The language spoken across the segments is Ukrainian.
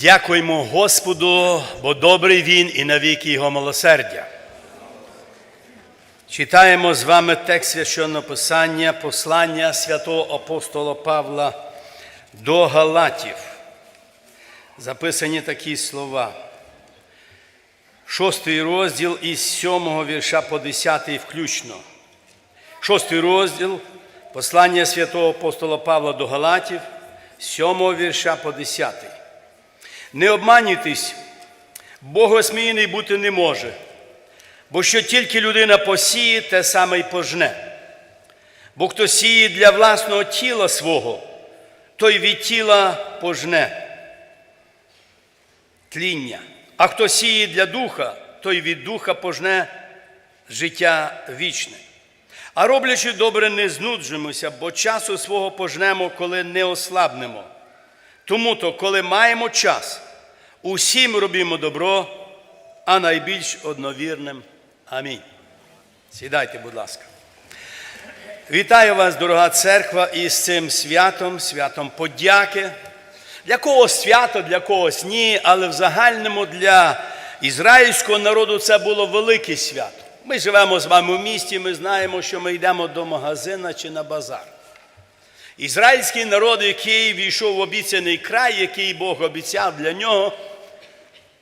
Дякуємо Господу, бо добрий Він і навіки Його милосердя. Читаємо з вами текст священного Писання, послання святого апостола Павла до Галатів. Записані такі слова. Шостий розділ із сьомого вірша по десятий включно. Шостий розділ послання святого апостола Павла до Галатів, сьомого вірша по десятий. Не обманюйтесь, Бог осміяний бути не може, бо що тільки людина посіє, те саме й пожне. Бо хто сіє для власного тіла свого, той від тіла пожне тління. А хто сіє для духа, той від духа пожне життя вічне. А роблячи добре, не знуджуємося, бо часу свого пожнемо, коли не ослабнемо. Тому то, коли маємо час, усім робімо добро, а найбільш одновірним. Амінь. Сідайте, будь ласка. Вітаю вас, дорога церква, із цим святом, святом подяки. Для когось свято, для когось ні, але в загальному для ізраїльського народу це було велике свято. Ми живемо з вами в місті, ми знаємо, що ми йдемо до магазина чи на базар. Ізраїльський народ, який війшов в обіцяний край, який Бог обіцяв для нього,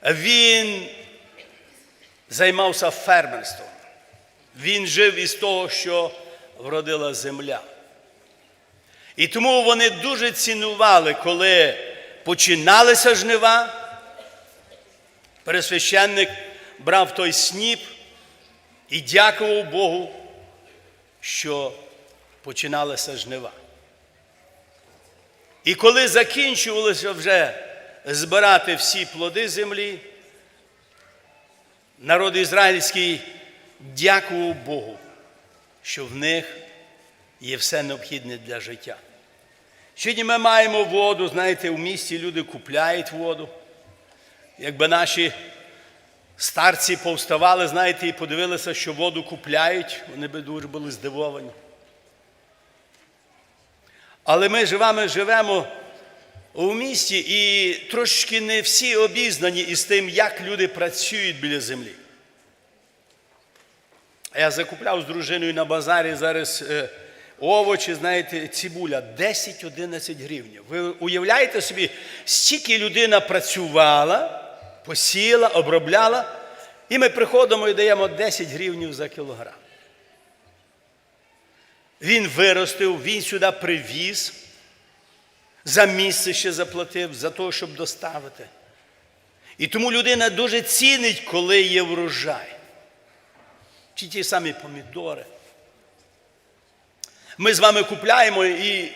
він займався фермерством. Він жив із того, що вродила земля. І тому вони дуже цінували, коли починалися жнива, пересвященник брав той сніп і дякував Богу, що починалися жнива. І коли закінчувалося вже збирати всі плоди землі, народ ізраїльський дякував Богу, що в них є все необхідне для життя. Сьогодні ми маємо воду, знаєте, в місті люди купляють воду. Якби наші старці повставали, знаєте, і подивилися, що воду купляють, вони би дуже були здивовані. Але ми з вами живемо у місті і трошки не всі обізнані із тим, як люди працюють біля землі. Я закупляв з дружиною на базарі зараз е, овочі, знаєте, цибуля 10-11 гривень. Ви уявляєте собі, стільки людина працювала, посіяла, обробляла, і ми приходимо і даємо 10 гривень за кілограм. Він виростив, він сюди привіз, за місце ще заплатив, за те, щоб доставити. І тому людина дуже цінить, коли є врожай. Чи ті самі помідори. Ми з вами купляємо і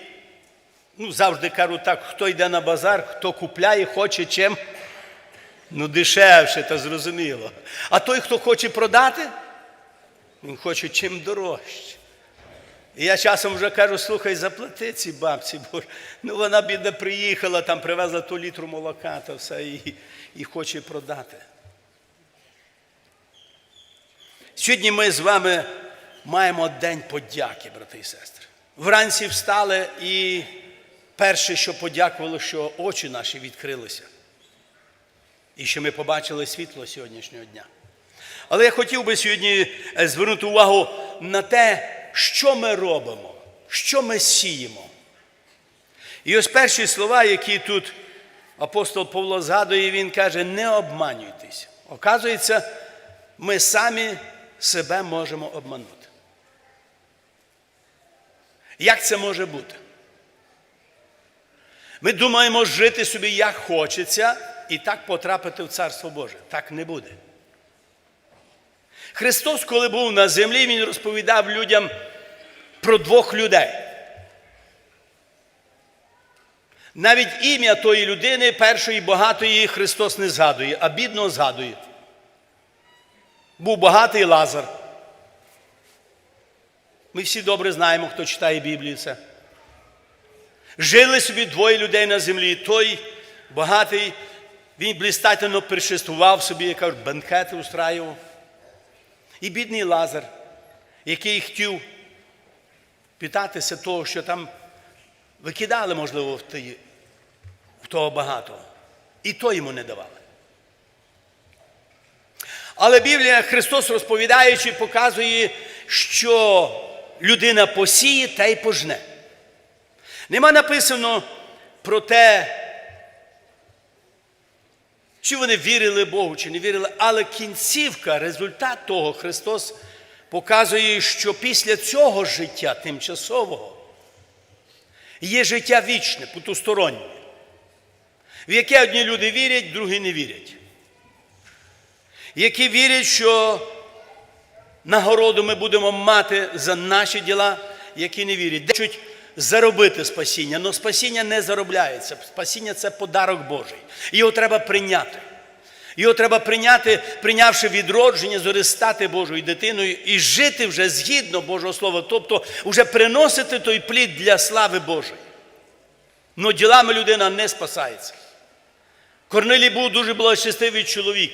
ну, завжди кажу так, хто йде на базар, хто купляє, хоче чим. Ну, дешевше, та зрозуміло. А той, хто хоче продати, він хоче чим дорожче. І я часом вже кажу, слухай, заплати ці бабці, бо ну, вона бідна приїхала, там привезла ту літру молока та все і, і хоче продати. Сьогодні ми з вами маємо День подяки, брати і сестри. Вранці встали і перше, що подякували, що очі наші відкрилися. І що ми побачили світло сьогоднішнього дня. Але я хотів би сьогодні звернути увагу на те, що ми робимо, що ми сіємо. І ось перші слова, які тут апостол Павло згадує, він каже: не обманюйтесь. Оказується, ми самі себе можемо обманути. Як це може бути? Ми думаємо жити собі як хочеться і так потрапити в Царство Боже. Так не буде. Христос, коли був на землі, Він розповідав людям про двох людей. Навіть ім'я тої людини, першої багатої, Христос не згадує, а бідного згадує. Був багатий Лазар. Ми всі добре знаємо, хто читає Біблію це. Жили собі двоє людей на землі. Той багатий, він блистательно першествував собі, як кажуть, банкети устраював. І бідний Лазар, який хотів питатися того, що там викидали, можливо, в, того багатого. І то йому не давали. Але Біблія Христос розповідаючи, показує, що людина посіє та й пожне. Нема написано про те, чи вони вірили Богу, чи не вірили, але кінцівка, результат того Христос показує, що після цього життя тимчасового є життя вічне, потустороннє, в яке одні люди вірять, другі не вірять. Які вірять, що нагороду ми будемо мати за наші діла, які не вірять. Заробити спасіння, але спасіння не заробляється. Спасіння це подарок Божий. Його треба прийняти. Його треба прийняти, прийнявши відродження, зори стати Божою дитиною і жити вже згідно Божого Слова, тобто вже приносити той плід для слави Божої. Но ділами людина не спасається. Корнилій був дуже благочестивий чоловік.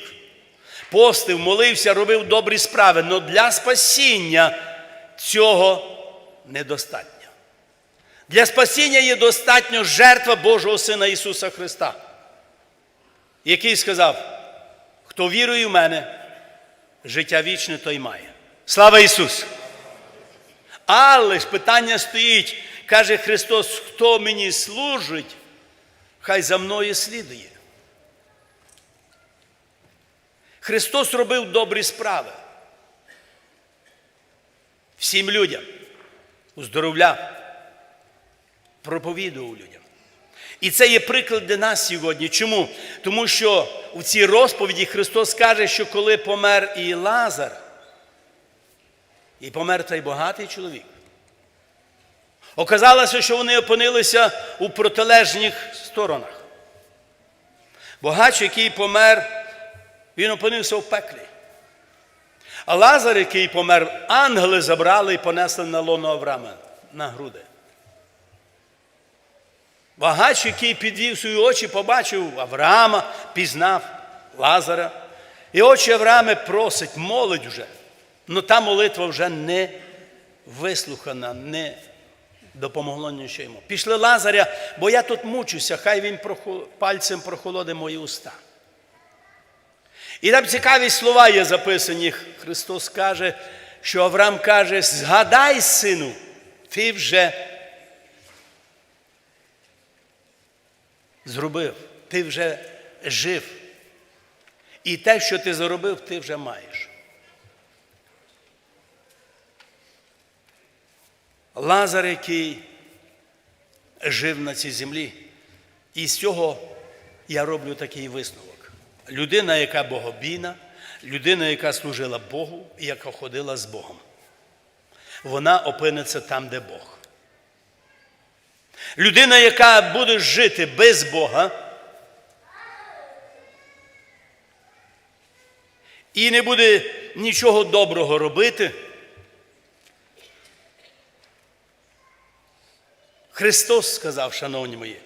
Постив, молився, робив добрі справи, але для спасіння цього недостатньо. Для спасіння є достатньо жертва Божого Сина Ісуса Христа, який сказав, хто вірує в мене, життя вічне той має. Слава Ісусу! Але ж питання стоїть, каже Христос, хто мені служить, хай за мною слідує. Христос робив добрі справи. Всім людям уздоровляв, проповідував людям. І це є приклад для нас сьогодні. Чому? Тому що у цій розповіді Христос каже, що коли помер і Лазар, і помер той багатий чоловік, оказалося, що вони опинилися у протилежних сторонах. Богач, який помер, він опинився в пеклі. А Лазар, який помер, ангели забрали і понесли на лоно Авраама на груди. Багач, який підвів свої очі, побачив Авраама, пізнав Лазара. І очі Авраами просить, молить вже. але та молитва вже не вислухана, не допомогло нічого йому. Пішли Лазаря, бо я тут мучуся, хай він пальцем прохолоде мої уста. І там цікаві слова є записані. Христос каже, що Авраам каже: згадай, сину, ти вже зробив, ти вже жив. І те, що ти заробив, ти вже маєш. Лазар, який жив на цій землі, і з цього я роблю такий висновок. Людина, яка богобійна, людина, яка служила Богу і яка ходила з Богом. Вона опиниться там, де Бог. Людина, яка буде жити без Бога і не буде нічого доброго робити. Христос сказав, шановні мої,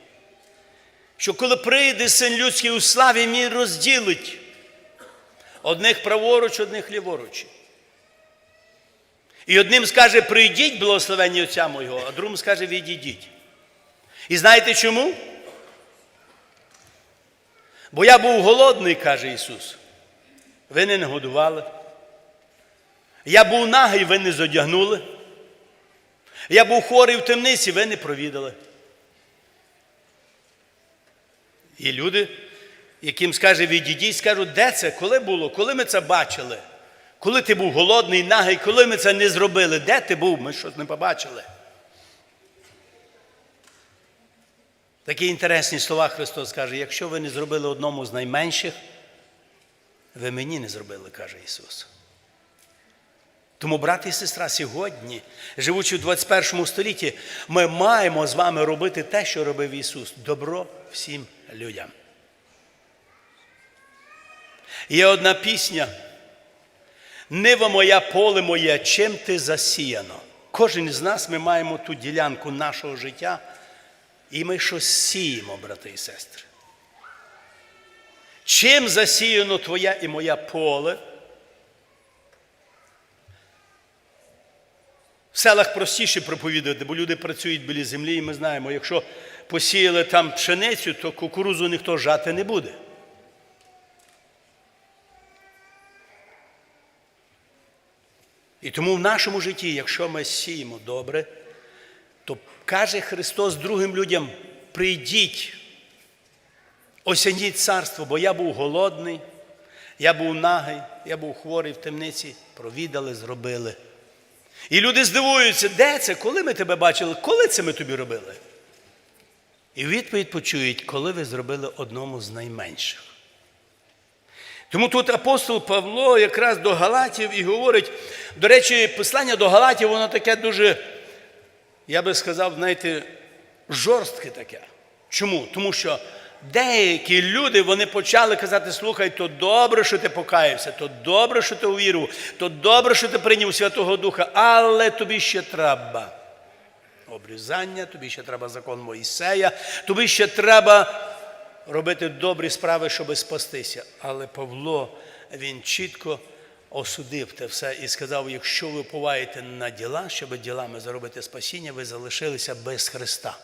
що коли прийде син людський у славі, він розділить одних праворуч, одних ліворуч. І одним скаже, прийдіть, благословені Отця Мого, а другим скаже, відійдіть. І знаєте чому? Бо я був голодний, каже Ісус. Ви не нагодували. Я був нагий, ви не зодягнули. Я був хворий в темниці, ви не провідали. І люди, яким скаже відійдіть, скажуть, де це, коли було, коли ми це бачили? Коли ти був голодний, нагий, коли ми це не зробили? Де ти був? Ми щось не побачили. Такі інтересні слова Христос каже, якщо ви не зробили одному з найменших, ви мені не зробили, каже Ісус. Тому, брат і сестра, сьогодні, живучи в 21 столітті, ми маємо з вами робити те, що робив Ісус. Добро всім людям. Є одна пісня. Нива моя, поле моє, чим ти засіяно. Кожен з нас ми маємо ту ділянку нашого життя, і ми щось сіємо, брати і сестри. Чим засіяно твоє і моє поле? В селах простіше проповідувати, бо люди працюють біля землі, і ми знаємо, якщо посіяли там пшеницю, то кукурузу ніхто жати не буде. І тому в нашому житті, якщо ми сіємо добре, то каже Христос другим людям: прийдіть, осяніть царство, бо я був голодний, я був нагий, я був хворий в темниці, провідали, зробили. І люди здивуються, де це, коли ми тебе бачили, коли це ми тобі робили? І відповідь почують, коли ви зробили одному з найменших. Тому тут апостол Павло якраз до Галатів і говорить, до речі, послання до Галатів, воно таке дуже, я би сказав, знаєте, жорстке таке. Чому? Тому що деякі люди вони почали казати, слухай, то добре, що ти покаявся, то добре, що ти увірував, то добре, що ти прийняв Святого Духа, але тобі ще треба обрізання, тобі ще треба закон Моїсея, тобі ще треба робити добрі справи, щоб спастися. Але Павло, він чітко осудив те все і сказав: якщо ви поваєте на діла, щоб ділами заробити спасіння, ви залишилися без Христа.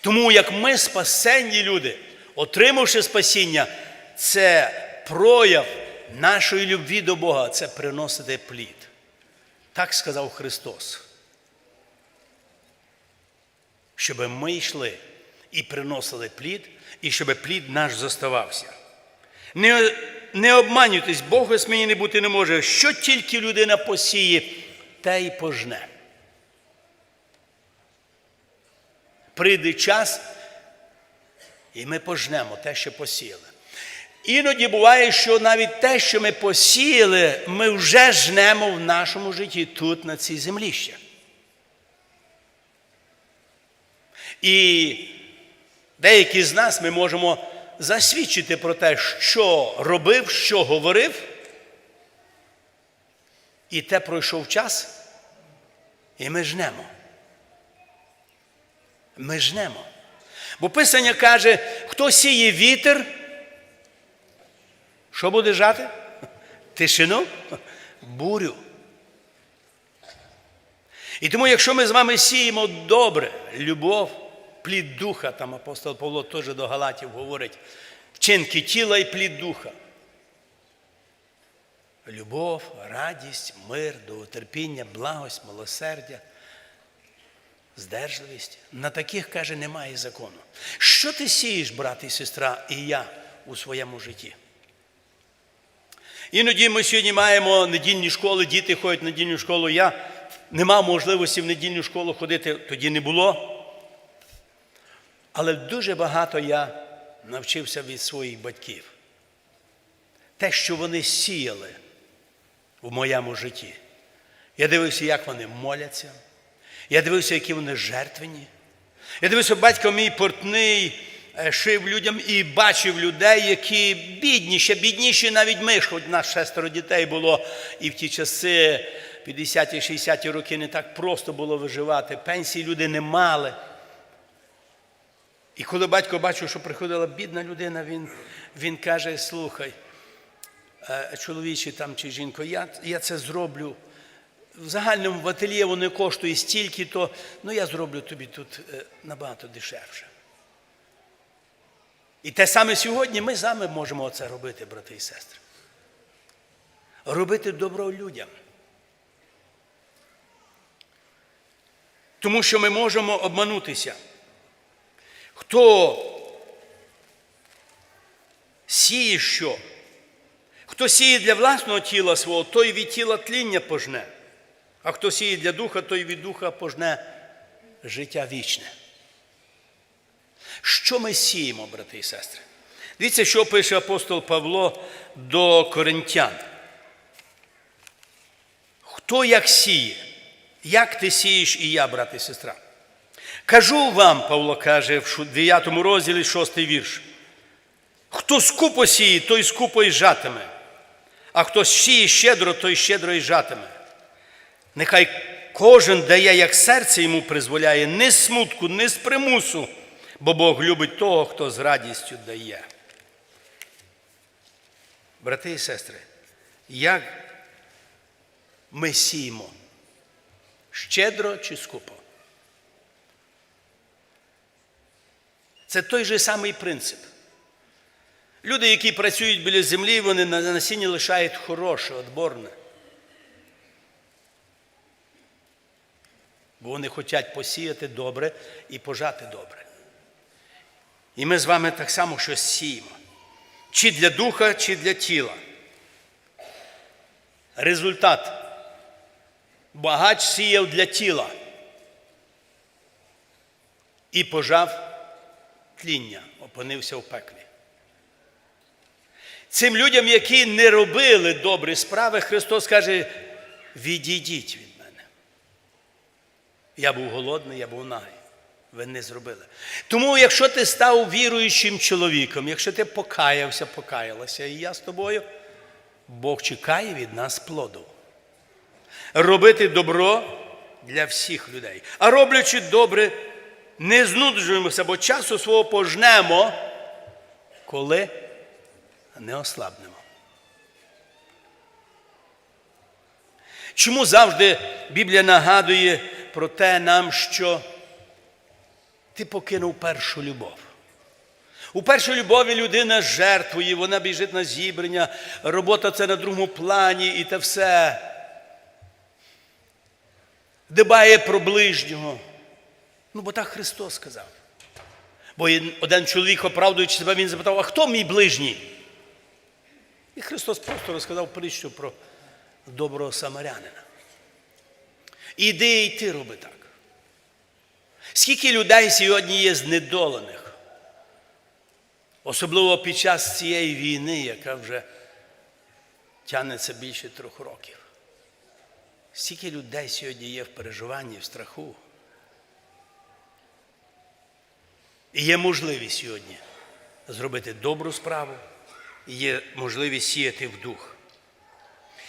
Тому як ми спасенні люди, отримавши спасіння, це прояв нашої любві до Бога, це приносити плід. Так сказав Христос. Щоб ми йшли і приносили плід, і щоб плід наш зоставався. Не, не обманюйтесь, Бог не бути не може. Що тільки людина посіє, те й пожне. Прийде час, і ми пожнемо те, що посіяли. Іноді буває, що навіть те, що ми посіяли, ми вже жнемо в нашому житті тут, на цій землі ще. І деякі з нас ми можемо засвідчити про те, що робив, що говорив. І те пройшов час, і ми жнемо. Ми жнемо. Бо Писання каже, хто сіє вітер, що буде жати? Тишину, бурю. І тому, якщо ми з вами сіємо добре, любов, плід духа, там апостол Павло теж до Галатів говорить, вчинки тіла і плід духа. Любов, радість, мир, довготерпіння, благость, милосердя, здержливість. На таких, каже, немає закону. Що ти сієш, брат і сестра, і я у своєму житті? Іноді ми сьогодні маємо недільні школи, діти ходять в недільну школу. Я не мав можливості в недільну школу ходити, тоді не було. Але дуже багато я навчився від своїх батьків. Те, що вони сіяли в моєму житті. Я дивився, як вони моляться. Я дивився, які вони жертвені. Я дивився, батько мій портний е, шив людям і бачив людей, які бідні, ще бідніші навіть ми, хоч нас шестеро дітей було, і в ті часи, 50-ті, 60-ті роки, не так просто було виживати. Пенсії люди не мали. І коли батько бачив, що приходила бідна людина, він він каже: слухай, е, чоловіче там чи жінко, я я це зроблю. В загальному в ательє воно коштує стільки, то ну я зроблю тобі тут е, набагато дешевше. І те саме сьогодні ми вами можемо це робити, брати і сестри. Робити добро людям. Тому що ми можемо обманутися. Хто сіє що? Хто сіє для власного тіла свого, той від тіла тління пожне, а хто сіє для духа, той від духа пожне життя вічне. Що ми сіємо, брати і сестри? Дивіться, що пише апостол Павло до коринтян. Хто як сіє? Як ти сієш і я, брат і сестра? Кажу вам, Павло каже в 9 розділі 6 вірш. Хто скупо сіє, той скупо й жатиме, а хто сіє щедро, той щедро й жатиме. Нехай кожен дає, як серце йому призволяє, не смутку, не з примусу, бо Бог любить того, хто з радістю дає. Брати і сестри, як ми сіємо? Щедро чи скупо? Це той же самий принцип. Люди, які працюють біля землі, вони на насінні лишають хороше, отборне. Бо вони хочуть посіяти добре і пожати добре. І ми з вами так само щось сіємо. Чи для духа, чи для тіла. Результат. Багач сіяв для тіла і пожав тління, опинився в пеклі. Цим людям, які не робили добрі справи, Христос каже: відійдіть від мене. Я був голодний, я був нагий. Ви не зробили. Тому, якщо ти став віруючим чоловіком, якщо ти покаявся, покаялася, і я з тобою, Бог чекає від нас плоду. Робити добро для всіх людей. А роблячи добре, не знуджуємося, бо часу свого пожнемо, коли не ослабнемо. Чому завжди Біблія нагадує про те нам, що ти покинув першу любов? У першій любові людина жертвує, вона біжить на зібрання, робота це на другому плані і те все. Дбає про ближнього. Ну, бо так Христос сказав. Бо один чоловік, оправдуючи себе, він запитав, а хто мій ближній? І Христос просто розказав притчу про доброго самарянина. Іди і ти роби так. Скільки людей сьогодні є знедолених, особливо під час цієї війни, яка вже тягнеться більше трьох років. Скільки людей сьогодні є в переживанні, в страху. Є можливість сьогодні зробити добру справу, є можливість сіяти в дух.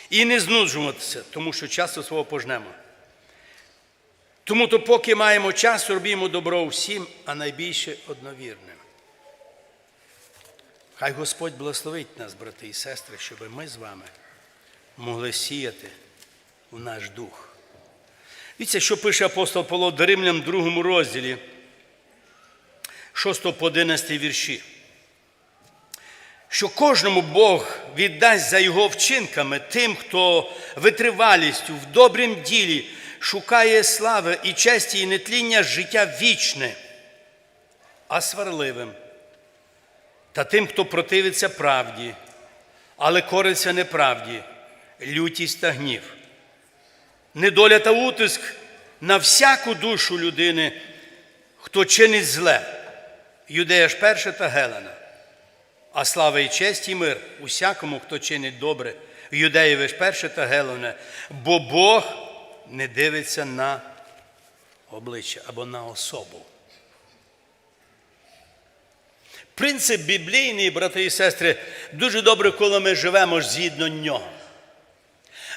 І не знуджуватися, тому що часто свого пожнемо. Тому то, поки маємо час, робімо добро всім, а найбільше одновірним. Хай Господь благословить нас, брати і сестри, щоб ми з вами могли сіяти в наш дух. Дивіться, що пише апостол Павло до Римлян в другому розділі, 6 по 11 вірші. Що кожному Бог віддасть за його вчинками тим, хто витривалістю в добрім ділі шукає слави і честі і нетління життя вічне, а сварливим, та тим, хто противиться правді, але кориться неправді, лютість та гнів недоля та утиск на всяку душу людини, хто чинить зле, юдея ж перша та Гелена, а слава і честь і мир усякому, хто чинить добре, юдеєві ж перше та Гелена, бо Бог не дивиться на обличчя або на особу. Принцип біблійний, брати і сестри, дуже добре, коли ми живемо згідно нього.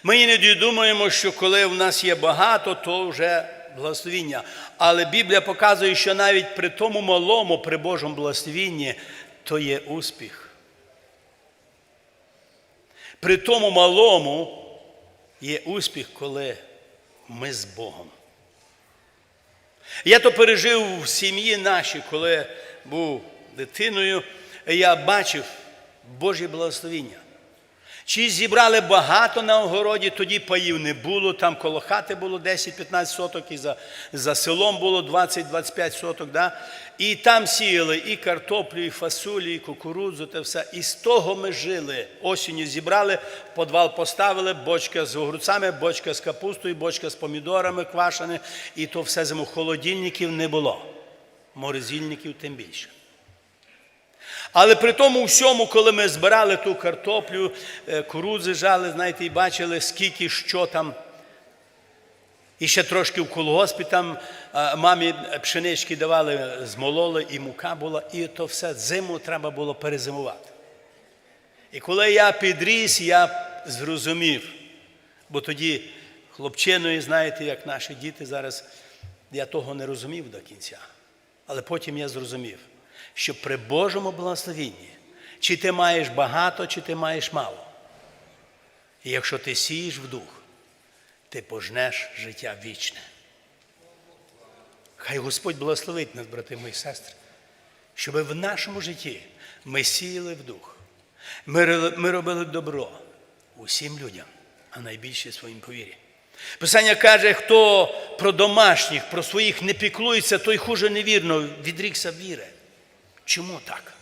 Ми іноді думаємо, що коли в нас є багато, то вже благословіння. Але Біблія показує, що навіть при тому малому, при Божому благословінні, то є успіх. При тому малому є успіх, коли ми з Богом. Я то пережив в сім'ї нашій, коли був дитиною, я бачив Божє благословіння. Чи зібрали багато на огороді, тоді паїв не було, там коло хати було 10-15 соток, і за за селом було 20-25 соток. Да? І там сіяли і картоплю, і фасолі, і кукурудзу, та все. І з того ми жили. Осінню зібрали, в подвал поставили, бочка з огурцями, бочка з капустою, бочка з помідорами квашені, і то все зиму холодильників не було. Морозильників тим більше. Але при тому всьому, коли ми збирали ту картоплю, е, курудзи жали, знаєте, і бачили, скільки що там. І ще трошки в колгоспі там е, мамі пшенички давали, змололи, і мука була, і то все зиму треба було перезимувати. І коли я підріс, я зрозумів, бо тоді хлопчиною, знаєте, як наші діти зараз, я того не розумів до кінця. Але потім я зрозумів що при Божому благословенні, чи ти маєш багато, чи ти маєш мало. І якщо ти сієш в дух, ти пожнеш життя вічне. Хай Господь благословить нас, брати мої сестри. щоб в нашому житті ми сіяли в дух. Ми, робили добро усім людям, а найбільше своїм повірі. Писання каже, хто про домашніх, про своїх не піклується, той хуже невірно відрікся віри. Чому так?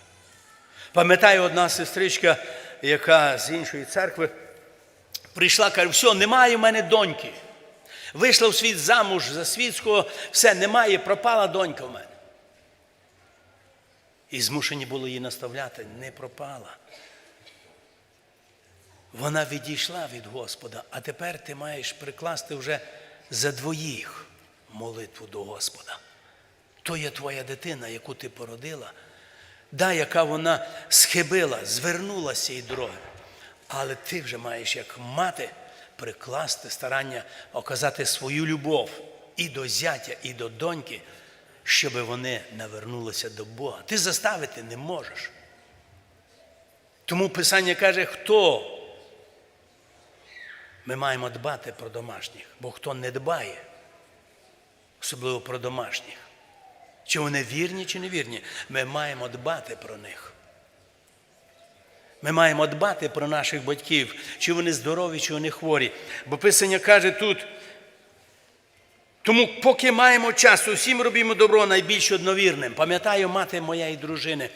Пам'ятаю, одна сестричка, яка з іншої церкви, прийшла, каже, все, немає в мене доньки. Вийшла в світ замуж за світського, все, немає, пропала донька в мене. І змушені були її наставляти, не пропала. Вона відійшла від Господа, а тепер ти маєш прикласти вже за двоїх молитву до Господа. То є твоя дитина, яку ти породила, да, яка вона схибила, звернулася і дороги. Але ти вже маєш як мати прикласти старання оказати свою любов і до зятя, і до доньки, щоб вони навернулися до Бога. Ти заставити не можеш. Тому Писання каже, хто ми маємо дбати про домашніх, бо хто не дбає, особливо про домашніх, чи вони вірні, чи не вірні, ми маємо дбати про них. Ми маємо дбати про наших батьків, чи вони здорові, чи вони хворі. Бо Писання каже тут, тому поки маємо час, усім робімо добро найбільш одновірним. Пам'ятаю, мати моєї дружини,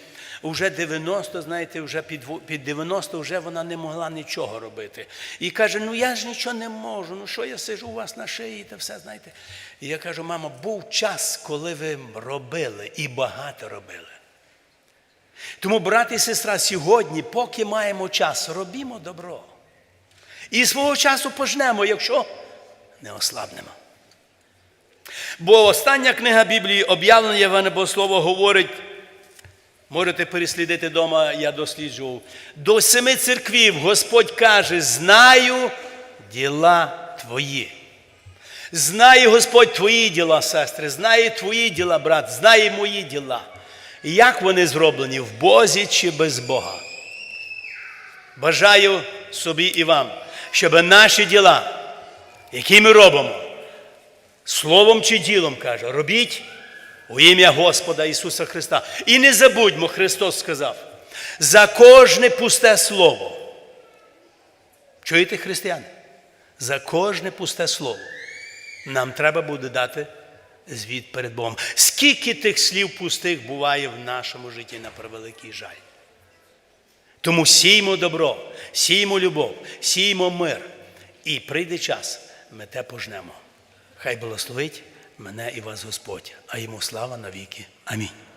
вже 90, знаєте, вже під під 90 вже вона не могла нічого робити. І каже: ну я ж нічого не можу, ну що я сижу у вас на шиї та все, знаєте. І я кажу, мамо, був час, коли ви робили і багато робили. Тому, брат і сестра, сьогодні, поки маємо час, робімо добро. І свого часу пожнемо, якщо не ослабнемо. Бо остання книга Біблії, об'явлення Євангелія Богослова, говорить, можете переслідити вдома, я досліджував. До семи церквів Господь каже: знаю діла твої. Знає Господь твої діла, сестри, знає твої діла, брат, знає мої діла. Як вони зроблені, в Бозі чи без Бога. Бажаю собі і вам, щоб наші діла, які ми робимо, словом чи ділом каже, робіть у ім'я Господа Ісуса Христа. І не забудьмо, Христос сказав, за кожне пусте слово. Чуєте, християни? За кожне пусте слово нам треба буде дати звіт перед Богом. Скільки тих слів пустих буває в нашому житті на превеликий жаль. Тому сіймо добро, сіймо любов, сіймо мир. І прийде час, ми те пожнемо. Хай благословить мене і вас Господь, а йому слава навіки. Амінь.